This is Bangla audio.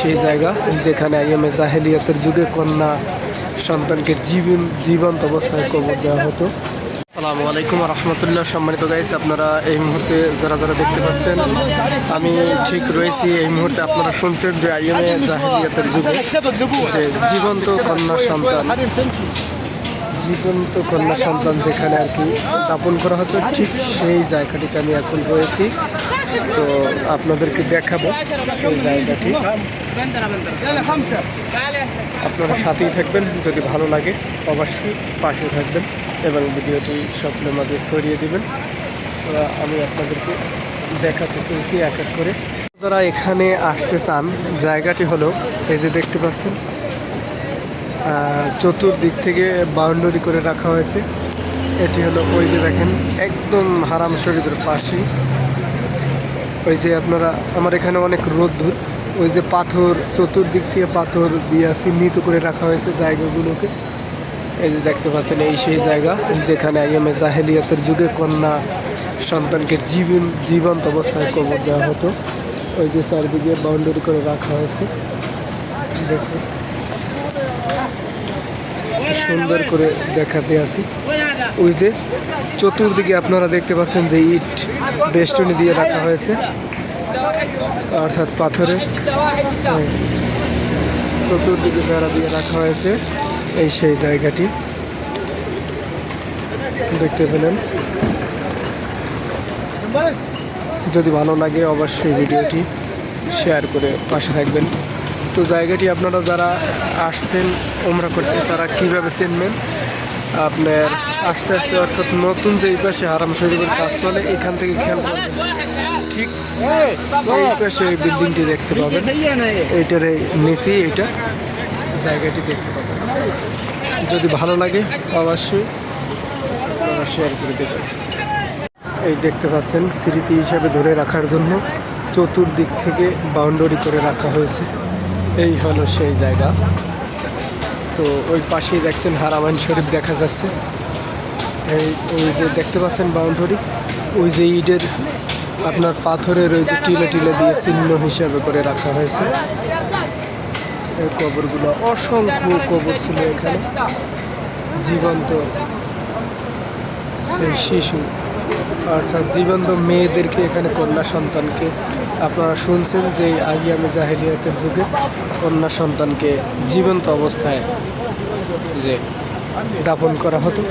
সেই জায়গা যেখানে আইএমএ জাহেলিয়াতের যুগে কন্যা সন্তানকে জীবন জীবন্ত অবস্থায় কবর দেওয়া হতো। আসসালামু আলাইকুম রহমতুল্লাহ। সম্মানিত গাইস আপনারা এই মুহূর্তে যারা যারা দেখতে পাচ্ছেন, আমি ঠিক রয়েছি এই মুহূর্তে আপনারা শুনছেন যে আইএমএ জাহেলিয়াতের যুগে যে জীবন্ত কন্যা সন্তান, জীবন্ত কন্যা সন্তান যেখানে আর কি দাপন করা হতো, ঠিক সেই জায়গাটিতে আমি এখন রয়েছি। তো আপনাদেরকে দেখাবো সেই জায়গাটি। আপনারা সাথেই থাকবেন, যদি ভালো লাগে অবশ্যই পাশে থাকবেন এবং ভিডিওটি সকলের মাঝে ছড়িয়ে দিবেন। আমি আপনাদেরকে দেখাতে চলছি এক এক করে। যারা এখানে আসতে চান, জায়গাটি হলো এই যে দেখতে পাচ্ছেন চতুর্দিক থেকে বাউন্ডারি করে রাখা হয়েছে। এটি হলো ওই যে দেখেন, একদম হারাম শরীফের পাশেই। ওই যে আপনারা, আমার এখানে অনেক রোদ্দুর, ওই যে পাথর, চতুর্দিক থেকে পাথর দিয়ে চিহ্নিত করে রাখা হয়েছে জায়গাগুলোকে। এই যে দেখতে পাচ্ছেন, এই সেই জায়গা যেখানে আইএমএ জাহেলিয়াতের যুগে কন্যা সন্তানকে জীবন, জীবন্ত অবস্থায় কবর দেওয়া হতো। ওই যে চারিদিকে বাউন্ডারি করে রাখা হয়েছে। দেখুন সুন্দর করে দেখাতে আছি ওই যে চতুর্দিকে আপনারা দেখতে পাচ্ছেন যে ইট বেষ্টনী দিয়ে রাখা হয়েছে অর্থাৎ পাথরে। হ্যাঁ, চতুর্দিকে বেড়া দিয়ে রাখা হয়েছে এই সেই জায়গাটি দেখতে পেলেন। যদি ভালো লাগে অবশ্যই ভিডিওটি শেয়ার করে পাশে থাকবেন। তো জায়গাটি আপনারা যারা আসছেন ওমরা করতে তারা কীভাবে চিনবেন? আপনার আস্তে আস্তে অর্থাৎ নতুন যে এই পাশে হারাম শরীফের কাজ চলে, এখান থেকে খেয়াল করবেন ঠিক এই পাশে এই বিল্ডিংটি দেখতে পাবেন। এইটার এই নিচেই এইটা জায়গাটি দেখতে পাবেন। যদি ভালো লাগে, অবশ্যই শেয়ার করে দেবেন। এই দেখতে পাচ্ছেন, স্মৃতি হিসাবে ধরে রাখার জন্য চতুর্দিক থেকে বাউন্ডারি করে রাখা হয়েছে। এই হলো সেই জায়গা। তো ওই পাশেই দেখছেন হারামান শরীফ দেখা যাচ্ছে। এই ওই যে দেখতে পাচ্ছেন বাউন্ডারি? ওই যে ইটের আপনার পাথরের ওই যে টিলে টিলে দিয়ে চিহ্ন হিসাবে করে রাখা হয়েছে। এই কবরগুলো অসংখ্য কবর ছিল এখানে। জীবন্ত সেই শিশু, অর্থাৎ জীবন্ত মেয়েদেরকে এখানে কন্যা সন্তানকে আপনারা শুনছেন যে আইয়ামে জাহেলিয়াতের যুগে কন্যা সন্তানকে জীবন্ত অবস্থায় যে দাপন করা হতো।